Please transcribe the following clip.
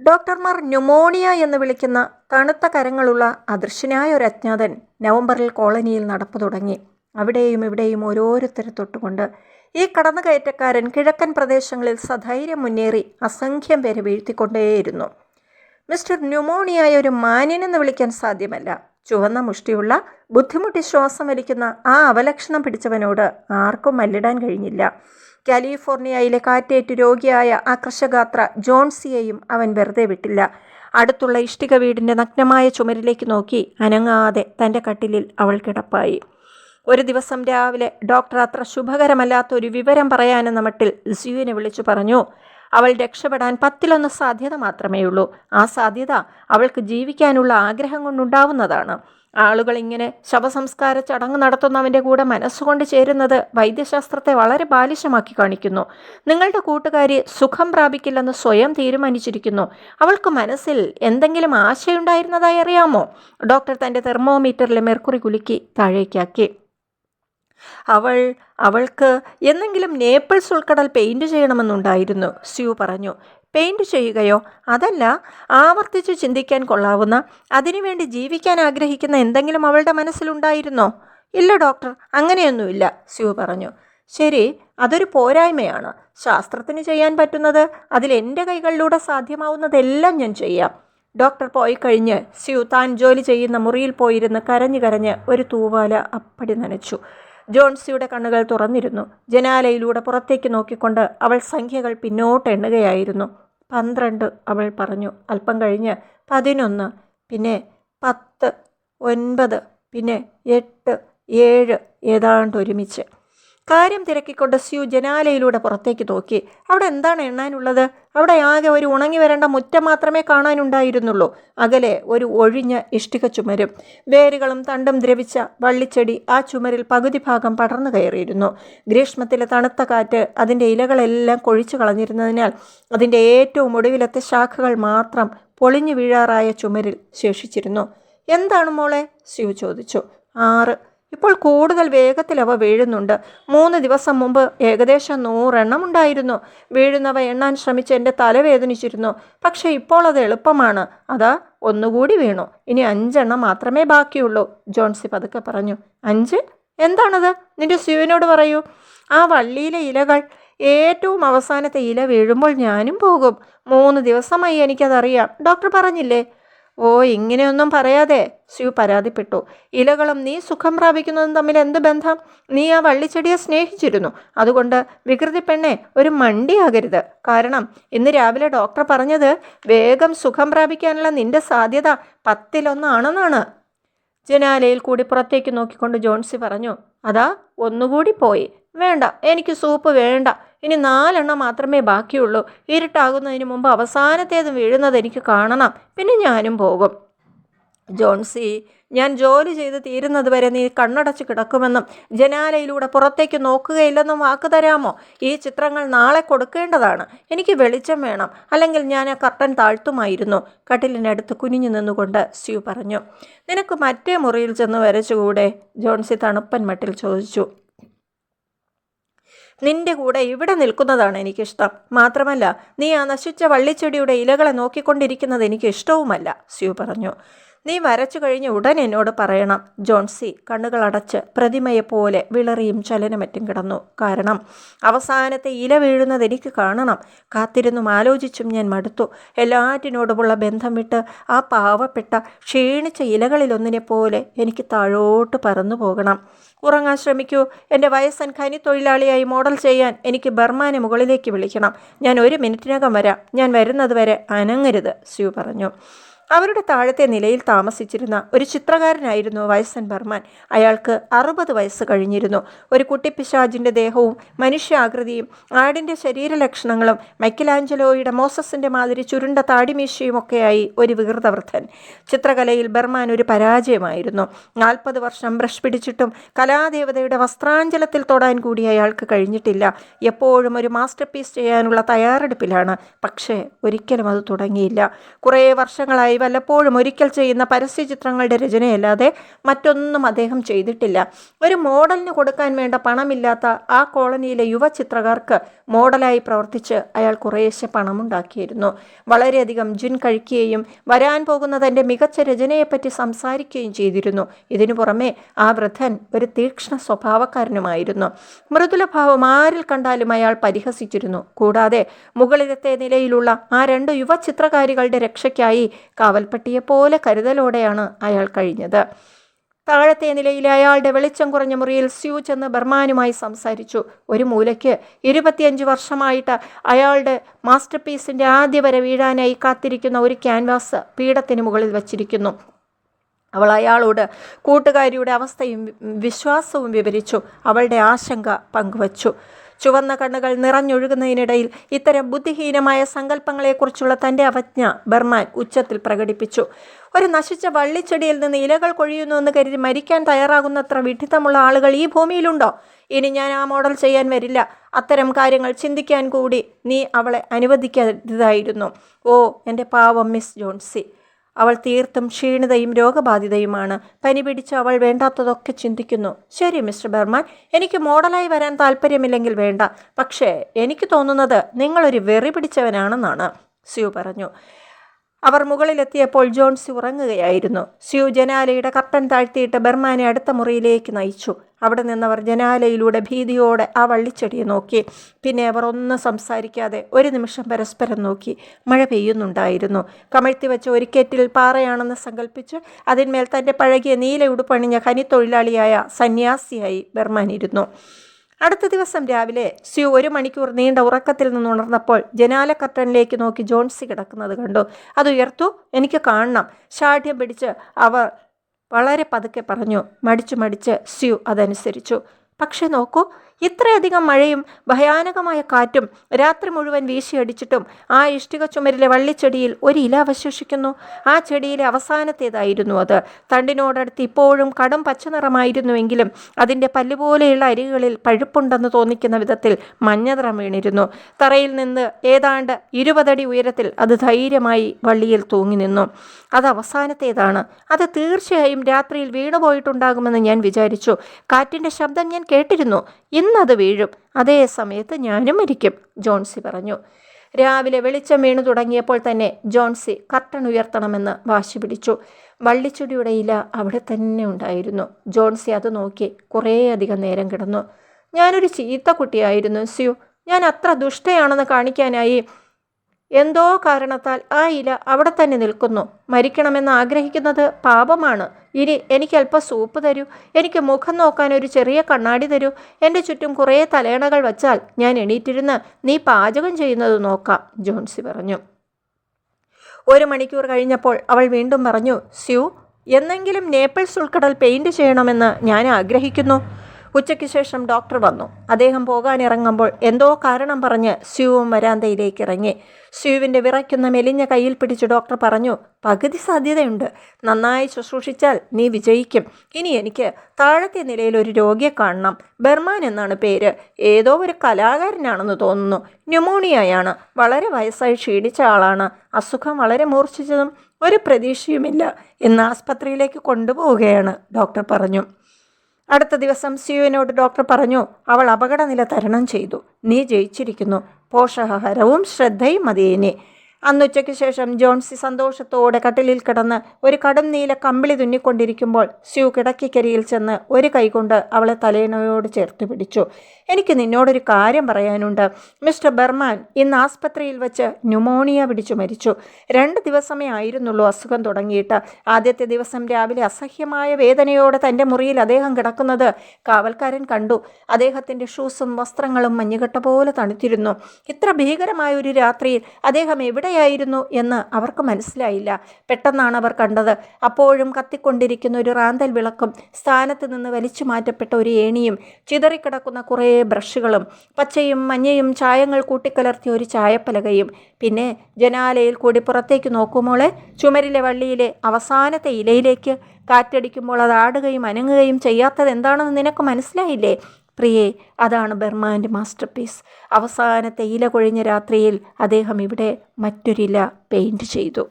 ഡോക്ടർമാർ ന്യൂമോണിയ എന്ന് വിളിക്കുന്ന തണുത്ത കരങ്ങളുള്ള അദൃശ്യനായ ഒരു അജ്ഞാതൻ നവംബറിൽ കോളനിയിൽ നടപ്പ് തുടങ്ങി. അവിടെയും ഇവിടെയും ഓരോരുത്തരെ തൊട്ടുകൊണ്ട് ഈ കടന്നുകയറ്റക്കാരൻ കിഴക്കൻ പ്രദേശങ്ങളിൽ സധൈര്യം മുന്നേറി അസംഖ്യം പേരെ വീഴ്ത്തിക്കൊണ്ടേയിരുന്നു. മിസ്റ്റർ ന്യൂമോണിയായ ഒരു മാന്യനെന്ന് വിളിക്കാൻ സാധ്യമല്ല. ചുവന്ന മുഷ്ടിയുള്ള ബുദ്ധിമുട്ടി ശ്വാസം വലിക്കുന്ന ആ അവലക്ഷണം പിടിച്ചവനോട് ആർക്കും മല്ലിടാൻ കഴിഞ്ഞില്ല. കാലിഫോർണിയയിലെ കാറ്റേറ്റ് രോഗിയായ ആ ജോൺസിയെയും അവൻ വെറുതെ വിട്ടില്ല. അടുത്തുള്ള ഇഷ്ടിക വീടിന്റെ നഗ്നമായ ചുമരിലേക്ക് നോക്കി അനങ്ങാതെ തന്റെ കട്ടിലിൽ അവൾ കിടപ്പായി. ഒരു ദിവസം രാവിലെ ഡോക്ടർ അത്ര ശുഭകരമല്ലാത്ത ഒരു വിവരം പറയാനെന്ന മട്ടിൽ സിയുവിനെ വിളിച്ചു പറഞ്ഞു അവൾ രക്ഷപ്പെടാൻ പത്തിലൊന്ന് സാധ്യത മാത്രമേ ഉള്ളൂ ആ സാധ്യത അവൾക്ക് ജീവിക്കാനുള്ള ആഗ്രഹം കൊണ്ടുണ്ടാവുന്നതാണ്. ആളുകൾ ഇങ്ങനെ ശവസംസ്കാര ചടങ്ങ് നടത്തുന്നവന്റെ കൂടെ മനസ്സുകൊണ്ട് ചേരുന്നത് വൈദ്യശാസ്ത്രത്തെ വളരെ ബാലിശമാക്കി കാണിക്കുന്നു. നിങ്ങളുടെ കൂട്ടുകാരി സുഖം പ്രാപിക്കില്ലെന്ന് സ്വയം തീരുമാനിച്ചിരിക്കുന്നു. അവൾക്ക് മനസ്സിൽ എന്തെങ്കിലും ആശയുണ്ടായിരുന്നതായി അറിയാമോ? ഡോക്ടർ തന്റെ തെർമോമീറ്ററിലെ മെർക്കുറി കുലുക്കി താഴേക്കാക്കി. അവൾ അവൾക്ക് എന്നെങ്കിലും നേപ്പിൾസ് ഉൾക്കടൽ പെയിന്റ് ചെയ്യണമെന്നുണ്ടായിരുന്നു സ്യൂ പറഞ്ഞു. പെയിന്റ് ചെയ്യുകയോ? അതല്ല ആവർത്തിച്ച് ചിന്തിക്കാൻ കൊള്ളാവുന്ന അതിനുവേണ്ടി ജീവിക്കാൻ ആഗ്രഹിക്കുന്ന എന്തെങ്കിലും അവളുടെ മനസ്സിലുണ്ടായിരുന്നോ? ഇല്ല ഡോക്ടർ അങ്ങനെയൊന്നുമില്ല സ്യൂ പറഞ്ഞു. ശരി അതൊരു പോരായ്മയാണ്. ശാസ്ത്രത്തിന് ചെയ്യാൻ പറ്റുന്നത് അതിൽ എന്റെ കൈകളിലൂടെ സാധ്യമാവുന്നതെല്ലാം ഞാൻ ചെയ്യാം. ഡോക്ടർ പോയി കഴിഞ്ഞ് സ്യൂ താൻ ജോലി ചെയ്യുന്ന മുറിയിൽ പോയിരുന്ന് കരഞ്ഞു കരഞ്ഞ് ഒരു തൂവാല അപ്പടി നനച്ചു. ജോൺസിയുടെ കണ്ണുകൾ തുറന്നിരുന്നു. ജനാലയിലൂടെ പുറത്തേക്ക് നോക്കിക്കൊണ്ട് അവൾ സംഖ്യകൾ പിന്നോട്ട് എണ്ണുകയായിരുന്നു. പന്ത്രണ്ട് അവൾ പറഞ്ഞു. അല്പം കഴിഞ്ഞ് പതിനൊന്ന് പിന്നെ പത്ത് ഒൻപത് പിന്നെ എട്ട് ഏഴ് ഏതാണ്ട് ഒരുമിച്ച്. കാര്യം തിരക്കിക്കൊണ്ട് സ്യൂ ജനാലയിലൂടെ പുറത്തേക്ക് നോക്കി. അവിടെ എന്താണ് എണ്ണാനുള്ളത്? അവിടെ ആകെ ഒരു ഉണങ്ങി വരേണ്ട മുറ്റം മാത്രമേ കാണാനുണ്ടായിരുന്നുള്ളൂ. അകലെ ഒരു ഒഴിഞ്ഞ ഇഷ്ടിക ചുമരും. വേരുകളും തണ്ടും ദ്രവിച്ച വള്ളിച്ചെടി ആ ചുമരിൽ പകുതി ഭാഗം പടർന്നു കയറിയിരുന്നു. ഗ്രീഷ്മത്തിലെ തണുത്ത കാറ്റ് അതിന്റെ ഇലകളെല്ലാം കൊഴിച്ചു കളഞ്ഞിരുന്നതിനാൽ അതിന്റെ ഏറ്റവും ഒടുവിലത്തെ ശാഖകൾ മാത്രം പൊളിഞ്ഞു വീഴാറായ ചുമരിൽ ശേഷിച്ചിരുന്നു. എന്താണ് മോളെ? സ്യൂ ചോദിച്ചു. ആറ്. ഇപ്പോൾ കൂടുതൽ വേഗത്തിൽ അവ വീഴുന്നുണ്ട്. മൂന്ന് ദിവസം മുമ്പ് ഏകദേശം നൂറെണ്ണം ഉണ്ടായിരുന്നു. വീഴുന്നവ എണ്ണാൻ ശ്രമിച്ച് എന്റെ തലവേദനിച്ചിരുന്നു പക്ഷേ ഇപ്പോൾ അത് എളുപ്പമാണ്. അതാ ഒന്നുകൂടി വീണു. ഇനി അഞ്ചെണ്ണം മാത്രമേ ബാക്കിയുള്ളൂ. ജോൺസി പതുക്കെ പറഞ്ഞു. അഞ്ച്? എന്താണത്? നിന്റെ സ്യൂവിനോട് പറയൂ. ആ വള്ളിയിലെ ഇലകൾ. ഏറ്റവും അവസാനത്തെ ഇല വീഴുമ്പോൾ ഞാനും പോകും. മൂന്ന് ദിവസമായി എനിക്കതറിയാം. ഡോക്ടർ പറഞ്ഞില്ലേ? ഓ ഇങ്ങനെയൊന്നും പറയാതെ. സ്യൂ പരാതിപ്പെട്ടു. ഇലകളും നീ സുഖം പ്രാപിക്കുന്നതും തമ്മിൽ എന്ത് ബന്ധം? നീ ആ വള്ളിച്ചെടിയെ സ്നേഹിച്ചിരുന്നു. അതുകൊണ്ട് വികൃതി പെണ്ണെ ഒരു മണ്ടിയാകരുത് കാരണം ഇന്ന് രാവിലെ ഡോക്ടർ പറഞ്ഞത് വേഗം സുഖം പ്രാപിക്കാനുള്ള നിന്റെ സാധ്യത പത്തിലൊന്നാണെന്നാണ്. ജനാലയിൽ കൂടി പുറത്തേക്ക് നോക്കിക്കൊണ്ട് ജോൺസി പറഞ്ഞു അതാ ഒന്നുകൂടി പോയി. വേണ്ട എനിക്ക് സൂപ്പ് വേണ്ട. ഇനി നാലെണ്ണം മാത്രമേ ബാക്കിയുള്ളൂ. ഇരുട്ടാകുന്നതിന് മുമ്പ് അവസാനത്തേത് വീഴുന്നത് എനിക്ക് കാണണം. പിന്നെ ഞാനും പോകും. ജോൺസി ഞാൻ ജോലി ചെയ്ത് തീരുന്നത് വരെ നീ കണ്ണടച്ച് കിടക്കുമെന്നും ജനാലയിലൂടെ പുറത്തേക്ക് നോക്കുകയില്ലെന്നും വാക്ക് തരാമോ? ഈ ചിത്രങ്ങൾ നാളെ കൊടുക്കേണ്ടതാണ്. എനിക്ക് വെളിച്ചം വേണം. അല്ലെങ്കിൽ ഞാൻ ആ കർട്ടൻ താഴ്ത്തുമായിരുന്നു. കട്ടിലിനടുത്ത് കുനിഞ്ഞു നിന്നുകൊണ്ട് സ്യൂ പറഞ്ഞു. നിനക്ക് മറ്റേ മുറിയിൽ ചെന്ന് വരച്ചുകൂടെ? ജോൺസി തണുപ്പൻ മട്ടിൽ ചോദിച്ചു. നിന്റെ കൂടെ ഇവിടെ നിൽക്കുന്നതാണ് എനിക്കിഷ്ടം. മാത്രമല്ല നീ ആ നശിച്ച വള്ളിച്ചെടിയുടെ ഇലകളെ നോക്കിക്കൊണ്ടിരിക്കുന്നത് എനിക്ക് ഇഷ്ടവുമല്ല സ്യൂ പറഞ്ഞു. നീ വരച്ചു കഴിഞ്ഞ ഉടൻ എന്നോട് പറയണം. ജോൺസി കണ്ണുകളടച്ച് പ്രതിമയെപ്പോലെ വിളറിയും ചലനമറ്റും കിടന്നു. കാരണം അവസാനത്തെ ഇല വീഴുന്നത് എനിക്ക് കാണണം. കാത്തിരുന്നും ആലോചിച്ചും ഞാൻ മടുത്തു. എല്ലാറ്റിനോടുമുള്ള ബന്ധം വിട്ട് ആ പാവപ്പെട്ട ക്ഷീണിച്ച ഇലകളിലൊന്നിനെ പോലെ എനിക്ക് താഴോട്ട് പറന്നു പോകണം. ഉറങ്ങാൻ ശ്രമിക്കൂ. എന്റെ വയസ്സൻ ഖനി തൊഴിലാളിയായി മോഡൽ ചെയ്യാൻ എനിക്ക് ബർമാനെ മുകളിലേക്ക് വിളിക്കണം. ഞാൻ ഒരു മിനിറ്റിനകം വരാം. ഞാൻ വരുന്നത് വരെ അനങ്ങരുത് സ്യൂ പറഞ്ഞു. അവരുടെ താഴത്തെ നിലയിൽ താമസിച്ചിരുന്ന ഒരു ചിത്രകാരനായിരുന്നു വയസ്സൻ ബർമാൻ. അയാൾക്ക് അറുപത് വയസ്സ് കഴിഞ്ഞിരുന്നു. ഒരു കുട്ടിപ്പിശാജിന്റെ ദേഹവും മനുഷ്യാകൃതിയും ആടിന്റെ ശരീരലക്ഷണങ്ങളും മൈക്കലാഞ്ചലോയുടെ മോസസിന്റെ മാതിരി ചുരുണ്ട താടിമീശയും ഒക്കെയായി ഒരു വികൃതവൃദ്ധൻ. ചിത്രകലയിൽ ബർമാൻ ഒരു പരാജയമായിരുന്നു. നാൽപ്പത് വർഷം ബ്രഷ് പിടിച്ചിട്ടും കലാദേവതയുടെ വസ്ത്രാഞ്ചലത്തിൽ തൊടാൻ കൂടി അയാൾക്ക് കഴിഞ്ഞിട്ടില്ല. എപ്പോഴും ഒരു മാസ്റ്റർ പീസ് ചെയ്യാനുള്ള തയ്യാറെടുപ്പിലാണ്. പക്ഷേ ഒരിക്കലും അത് തുടങ്ങിയില്ല. കുറേ വർഷങ്ങളായി വല്ലപ്പോഴും ഒരിക്കൽ ചെയ്യുന്ന പരസ്യ ചിത്രങ്ങളുടെ രചനയല്ലാതെ മറ്റൊന്നും അദ്ദേഹം ചെയ്തിട്ടില്ല. ഒരു മോഡലിന് കൊടുക്കാൻ വേണ്ട പണമില്ലാത്ത ആ കോളനിയിലെ യുവ ചിത്രകാർക്ക് മോഡലായി പ്രവർത്തിച്ച് അയാൾ കുറേശ്ശെ പണമുണ്ടാക്കിയിരുന്നു. വളരെയധികം ജിൻ കഴിക്കുകയും വരാൻ പോകുന്ന തന്റെ മികച്ച രചനയെപ്പറ്റി സംസാരിക്കുകയും ചെയ്തിരുന്നു. ഇതിനു പുറമെ ആ വൃദ്ധൻ ഒരു തീക്ഷ്ണ സ്വഭാവക്കാരനുമായിരുന്നു. മൃദുലഭാവം ആരിൽ കണ്ടാലും അയാൾ പരിഹസിച്ചിരുന്നു. കൂടാതെ മുകളിലത്തെ നിലയിലുള്ള ആ രണ്ട് യുവ ചിത്രകാരികളുടെ രക്ഷയ്ക്കായി കാവൽപ്പട്ടിയെപ്പോലെ കരുതലോടെയാണ് അയാൾ കഴിഞ്ഞത്. താഴത്തെ നിലയിലെ അയാളുടെ വെളിച്ചം കുറഞ്ഞ മുറിയിൽ സ്യൂ ചെന്ന് ബർമാനുമായി സംസാരിച്ചു. ഒരു മൂലയ്ക്ക് ഇരുപത്തിയഞ്ച് വർഷമായിട്ട് അയാളുടെ മാസ്റ്റർ പീസിന്റെ ആദ്യ വരെ വീഴാനായി കാത്തിരിക്കുന്ന ഒരു ക്യാൻവാസ് പീഠത്തിന് മുകളിൽ വച്ചിരിക്കുന്നു. അവൾ അയാളോട് കൂട്ടുകാരിയുടെ അവസ്ഥയും വിശ്വാസവും വിവരിച്ചു. അവളുടെ ആശങ്ക പങ്കുവച്ചു. ചുവന്ന കണ്ണുകൾ നിറഞ്ഞൊഴുകുന്നതിനിടയിൽ ഇത്തരം ബുദ്ധിഹീനമായ സങ്കല്പങ്ങളെക്കുറിച്ചുള്ള തന്റെ അവജ്ഞ ബർമാൻ ഉച്ചത്തിൽ പ്രകടിപ്പിച്ചു. ഒരു നശിച്ച വള്ളിച്ചെടിയിൽ നിന്ന് ഇലകൾ കൊഴിയുന്നുവെന്ന് കരുതി മരിക്കാൻ തയ്യാറാകുന്നത്ര വിഡിത്തമുള്ള ആളുകൾ ഈ ഭൂമിയിലുണ്ടോ? ഇനി ഞാൻ ആ മോഡൽ ചെയ്യാൻ വരില്ല. അത്തരം കാര്യങ്ങൾ ചിന്തിക്കാൻ കൂടി നീ അവളെ അനുവദിക്കരുതായിരുന്നു ഓ എന്റെ പാവം മിസ് ജോൺസി. അവൾ തീർത്തും ക്ഷീണിതയും രോഗബാധിതയുമാണ്. പനി പിടിച്ച് അവൾ വേണ്ടാത്തതൊക്കെ ചിന്തിക്കുന്നു. ശരി മിസ്റ്റർ ബർമാൻ എനിക്ക് മോഡലായി വരാൻ താല്പര്യമില്ലെങ്കിൽ വേണ്ട. പക്ഷേ എനിക്ക് തോന്നുന്നത് നിങ്ങളൊരു വെറി പിടിച്ചവനാണെന്നാണ്. സ്യൂ പറഞ്ഞു. അവർ മുകളിലെത്തിയപ്പോൾ ജോൺസ് ഉറങ്ങുകയായിരുന്നു. സ്യൂ ജനാലയുടെ കർട്ടൻ താഴ്ത്തിയിട്ട് ബർമാനെ അടുത്ത മുറിയിലേക്ക് നയിച്ചു. അവിടെ നിന്നവർ ജനാലയിലൂടെ ഭീതിയോടെ ആ വള്ളിച്ചെടിയെ നോക്കി. പിന്നെ അവർ ഒന്നും സംസാരിക്കാതെ ഒരു നിമിഷം പരസ്പരം നോക്കി. മഴ പെയ്യുന്നുണ്ടായിരുന്നു. കമഴ്ത്തി വെച്ച ഒരിക്കറ്റിൽ പാറയാണെന്ന് സങ്കല്പിച്ച് അതിന്മേൽ തന്റെ പഴകിയ നീല ഉടുപ്പണിഞ്ഞ ഖനിത്തൊഴിലാളിയായ സന്യാസിയായി ബർമാൻ ഇരുന്നു അടുത്ത ദിവസം രാവിലെ സ്യൂ ഒരു മണിക്കൂർ നീണ്ട ഉറക്കത്തിൽ നിന്ന് ഉണർന്നപ്പോൾ ജനാല കർട്ടനിലേക്ക് നോക്കി ജോൺസി കിടക്കുന്നത് കണ്ടു. അത് ഉയർത്തു എനിക്ക് കാണണം. ശാഠ്യം പിടിച്ച് അവർ വളരെ പതുക്കെ പറഞ്ഞു. മടിച്ചു മടിച്ച് സ്യൂ അതനുസരിച്ചു. പക്ഷെ നോക്കൂ ഇത്രയധികം മഴയും ഭയാനകമായ കാറ്റും രാത്രി മുഴുവൻ വീശിയടിച്ചിട്ടും ആ ഇഷ്ടിക ചുമരിലെ വള്ളിച്ചെടിയിൽ ഒരു ഇല അവശേഷിക്കുന്നു. ആ ചെടിയിലെ അവസാനത്തേതായിരുന്നു അത്. തണ്ടിനോടടുത്ത് ഇപ്പോഴും കടും പച്ച നിറമായിരുന്നുവെങ്കിലും അതിന്റെ പല്ലുപോലെയുള്ള അരികളിൽ പഴുപ്പുണ്ടെന്ന് തോന്നിക്കുന്ന വിധത്തിൽ മഞ്ഞ നിറം വീണിരുന്നു. തറയിൽ നിന്ന് ഏതാണ്ട് ഇരുപതടി ഉയരത്തിൽ അത് ധൈര്യമായി വള്ളിയിൽ തൂങ്ങി നിന്നു. അത് അവസാനത്തേതാണ്. അത് തീർച്ചയായും രാത്രിയിൽ വീണുപോയിട്ടുണ്ടാകുമെന്ന് ഞാൻ വിചാരിച്ചു. കാറ്റിന്റെ ശബ്ദം ഞാൻ കേട്ടിരുന്നു. ഇന്നത് വീഴും. അതേ സമയത്ത് ഞാനും മരിക്കും ജോൺസി പറഞ്ഞു. രാവിലെ വെളിച്ചം വീണു തുടങ്ങിയപ്പോൾ തന്നെ ജോൺസി കർട്ടൺ ഉയർത്തണമെന്ന് വാശി പിടിച്ചു. വള്ളിച്ചെടിയുടെ ഇല അവിടെ തന്നെ ഉണ്ടായിരുന്നു. ജോൺസി അത് നോക്കി കുറേയധികം നേരം കിടന്നു. ഞാനൊരു ചീത്ത കുട്ടിയായിരുന്നു സ്യു. ഞാൻ അത്ര ദുഷ്ടയാണെന്ന് കാണിക്കാനായി എന്തോ കാരണത്താൽ ആ ഇല അവിടെ തന്നെ നിൽക്കുന്നു. മരിക്കണമെന്ന് ആഗ്രഹിക്കുന്നത് പാപമാണ്. ഇനി എനിക്ക് അല്പം സൂപ്പ് തരൂ. എനിക്ക് മുഖം നോക്കാൻ ഒരു ചെറിയ കണ്ണാടി തരൂ. എന്റെ ചുറ്റും കുറേ തലേണകൾ വച്ചാൽ ഞാൻ എണീറ്റിരുന്ന് നീ പാചകം ചെയ്യുന്നത് നോക്കാം ജോൺസി പറഞ്ഞു. ഒരു മണിക്കൂർ കഴിഞ്ഞപ്പോൾ അവൾ വീണ്ടും പറഞ്ഞു സ്യൂ എന്നെങ്കിലും നേപ്പിൾസ് ഉൾക്കടൽ പെയിന്റ് ചെയ്യണമെന്ന് ഞാൻ ആഗ്രഹിക്കുന്നു. ഉച്ചയ്ക്ക് ശേഷം ഡോക്ടർ വന്നു. അദ്ദേഹം പോകാനിറങ്ങുമ്പോൾ എന്തോ കാരണം പറഞ്ഞ് സ്യൂവും വരാന്തയിലേക്ക് ഇറങ്ങി. സ്യൂവിന്റെ വിറയ്ക്കുന്ന മെലിഞ്ഞ കയ്യിൽ പിടിച്ച് ഡോക്ടർ പറഞ്ഞു പകുതി സാധ്യതയുണ്ട്. നന്നായി ശുശ്രൂഷിച്ചാൽ നീ വിജയിക്കും. ഇനി എനിക്ക് താഴത്തെ നിലയിൽ ഒരു രോഗിയെ കാണണം. ബർമാൻ എന്നാണ് പേര്. ഏതോ ഒരു കലാകാരനാണെന്ന് തോന്നുന്നു. ന്യൂമോണിയയാണ്. വളരെ വയസ്സായി ക്ഷീണിച്ച ആളാണ്. അസുഖം വളരെ മൂർച്ഛിച്ചതും ഒരു പ്രതീക്ഷയുമില്ല. ഇന്ന് ആസ്പത്രിയിലേക്ക് കൊണ്ടുപോവുകയാണ് ഡോക്ടർ പറഞ്ഞു. അടുത്ത ദിവസം സിയുവിനോട് ഡോക്ടർ പറഞ്ഞു അവൾ അപകടനില തരണം ചെയ്തു. നീ ജയിച്ചിരിക്കുന്നു. പോഷകാഹാരവും ശ്രദ്ധയും മതിയേനെ. അന്നുച്ചയ്ക്ക് ശേഷം ജോൺസി സന്തോഷത്തോടെ കട്ടിലിൽ കിടന്ന് ഒരു കടും നീല കമ്പിളി തുന്നിക്കൊണ്ടിരിക്കുമ്പോൾ സ്യൂ കിടക്കിക്കരിയിൽ ചെന്ന് ഒരു കൈകൊണ്ട് അവളെ തലേണയോട് ചേർത്ത് പിടിച്ചു. എനിക്ക് നിന്നോടൊരു കാര്യം പറയാനുണ്ട്. മിസ്റ്റർ ബർമാൻ ഇന്ന് ആസ്പത്രിയിൽ വെച്ച് ന്യൂമോണിയ പിടിച്ചു മരിച്ചു. രണ്ട് ദിവസമേ ആയിരുന്നുള്ളൂ അസുഖം തുടങ്ങിയിട്ട്. ആദ്യത്തെ ദിവസം രാവിലെ അസഹ്യമായ വേദനയോടെ തന്റെ മുറിയിൽ അദ്ദേഹം കിടക്കുന്നത് കാവൽക്കാരൻ കണ്ടു. അദ്ദേഹത്തിന്റെ ഷൂസും വസ്ത്രങ്ങളും മഞ്ഞുകട്ട പോലെ തണുത്തിരുന്നു. ഇത്ര ഭീകരമായ ഒരു രാത്രിയിൽ അദ്ദേഹം എവിടെയായിരുന്നു എന്ന് അവർക്ക് മനസ്സിലായില്ല. പെട്ടെന്നാണ് അവർ കണ്ടത്. അപ്പോഴും കത്തിക്കൊണ്ടിരിക്കുന്ന ഒരു റാന്തൽ വിളക്കും സ്ഥാനത്ത് നിന്ന് വലിച്ചു മാറ്റപ്പെട്ട ഒരു ഏണിയും ചിതറിക്കിടക്കുന്ന കുറേ ബ്രഷുകളും പച്ചയും മഞ്ഞയും ചായങ്ങൾ കൂട്ടിക്കലർത്തിയ ഒരു ചായപ്പലകയും. പിന്നെ ജനാലയിൽ കൂടി പുറത്തേക്ക് നോക്കുമോളെ ചുമരിലെ വള്ളിയിലെ അവസാനത്തെ ഇലയിലേക്ക് കാറ്റടിക്കുമ്പോൾ അത് ആടുകയും അനങ്ങുകയും ചെയ്യാത്തത് എന്താണെന്ന് നിനക്ക് മനസ്സിലായില്ലേ? പ്രിയേ അതാണ് ബർമാന്റെ മാസ്റ്റർ പീസ് അവസാനത്തെ ഇല കൊഴിഞ്ഞ രാത്രിയിൽ അദ്ദേഹം ഇവിടെ മറ്റൊരില പെയിന്റ് ചെയ്തു.